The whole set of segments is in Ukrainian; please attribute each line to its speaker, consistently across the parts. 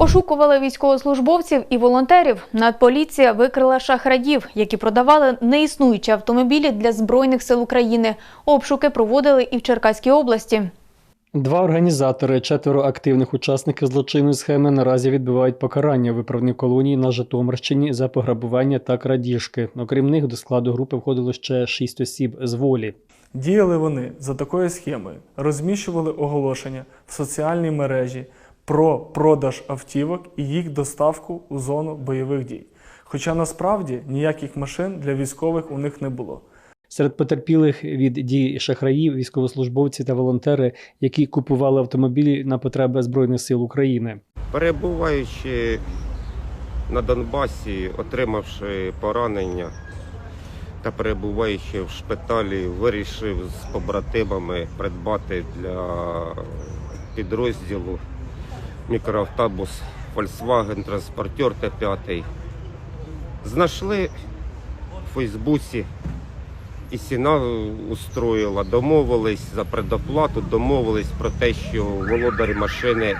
Speaker 1: Ошукували військовослужбовців і волонтерів. Нацполіція викрила шахраїв, які продавали неіснуючі автомобілі для збройних сил України. Обшуки проводили і в Черкаській області.
Speaker 2: Два організатори, четверо активних учасників злочинної схеми наразі відбувають покарання в виправній колонії на Житомирщині за пограбування та крадіжки. Окрім них, до складу групи входило ще шість осіб з волі.
Speaker 3: Діяли вони за такою схемою, розміщували оголошення в соціальній мережі про продаж автівок і їх доставку у зону бойових дій. Хоча насправді ніяких машин для військових у них не було.
Speaker 2: Серед потерпілих від дій шахраїв, військовослужбовці та волонтери, які купували автомобілі на потреби Збройних сил України.
Speaker 4: Перебуваючи на Донбасі, отримавши поранення та перебуваючи в шпиталі, вирішив з побратимами придбати для підрозділу мікроавтобус Volkswagen транспортер Т5. Знайшли в Фейсбуці і ціна устроїла, домовились за предоплату, домовились про те, що володар машини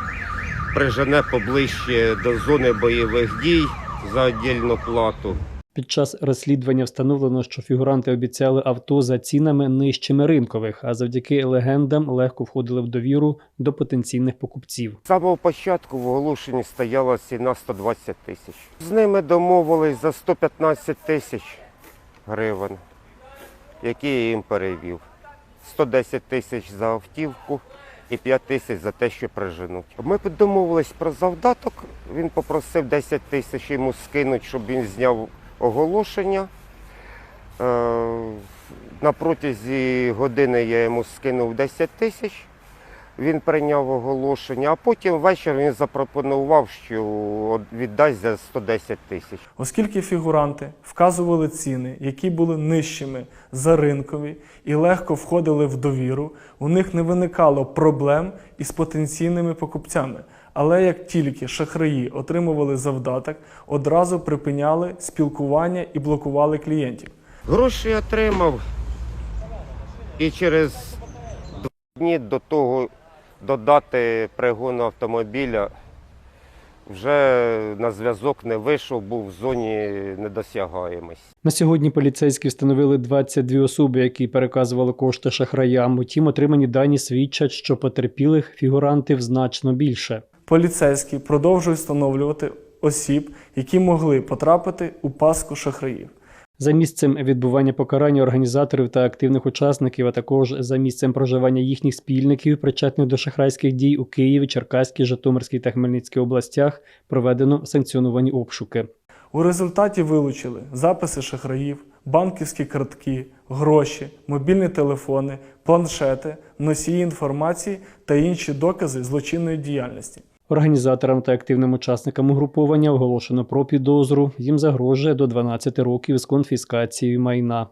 Speaker 4: прижене поближче до зони бойових дій за віддільну плату.
Speaker 2: Під час розслідування встановлено, що фігуранти обіцяли авто за цінами нижчими ринкових, а завдяки легендам легко входили в довіру до потенційних покупців.
Speaker 4: З самого початку в оголошенні стояла ціна 120 тисяч. З ними домовились за 115 тисяч гривень, які я їм перевів. 110 тисяч за автівку і 5 тисяч за те, що приженуть. Ми домовились про завдаток. Він попросив 10 тисяч йому скинуть, щоб він зняв оголошення. Е, На протязі години я йому скинув 10 тисяч. Він прийняв оголошення, а потім ввечері він запропонував, що віддасть за 110 тисяч.
Speaker 3: Оскільки фігуранти вказували ціни, які були нижчими за ринкові і легко входили в довіру, у них не виникало проблем із потенційними покупцями. Але як тільки шахраї отримували завдаток, одразу припиняли спілкування і блокували клієнтів.
Speaker 4: Гроші отримав і через два дні до того додати пригону автомобіля вже на зв'язок не вийшов, був в зоні недосягаємості.
Speaker 2: На сьогодні поліцейські встановили 22 особи, які переказували кошти шахраям. Утім, отримані дані свідчать, що потерпілих фігурантів значно більше.
Speaker 3: Поліцейські продовжують встановлювати осіб, які могли потрапити у паску шахраїв.
Speaker 2: За місцем відбування покарання організаторів та активних учасників, а також за місцем проживання їхніх спільників, причетних до шахрайських дій у Києві, Черкаській, Житомирській та Хмельницькій областях, проведено санкціоновані обшуки.
Speaker 3: У результаті вилучили записи шахраїв, банківські картки, гроші, мобільні телефони, планшети, носії інформації та інші докази злочинної діяльності.
Speaker 2: Організаторам та активним учасникам угруповання оголошено про підозру. Їм загрожує до 12 років з конфіскацією майна.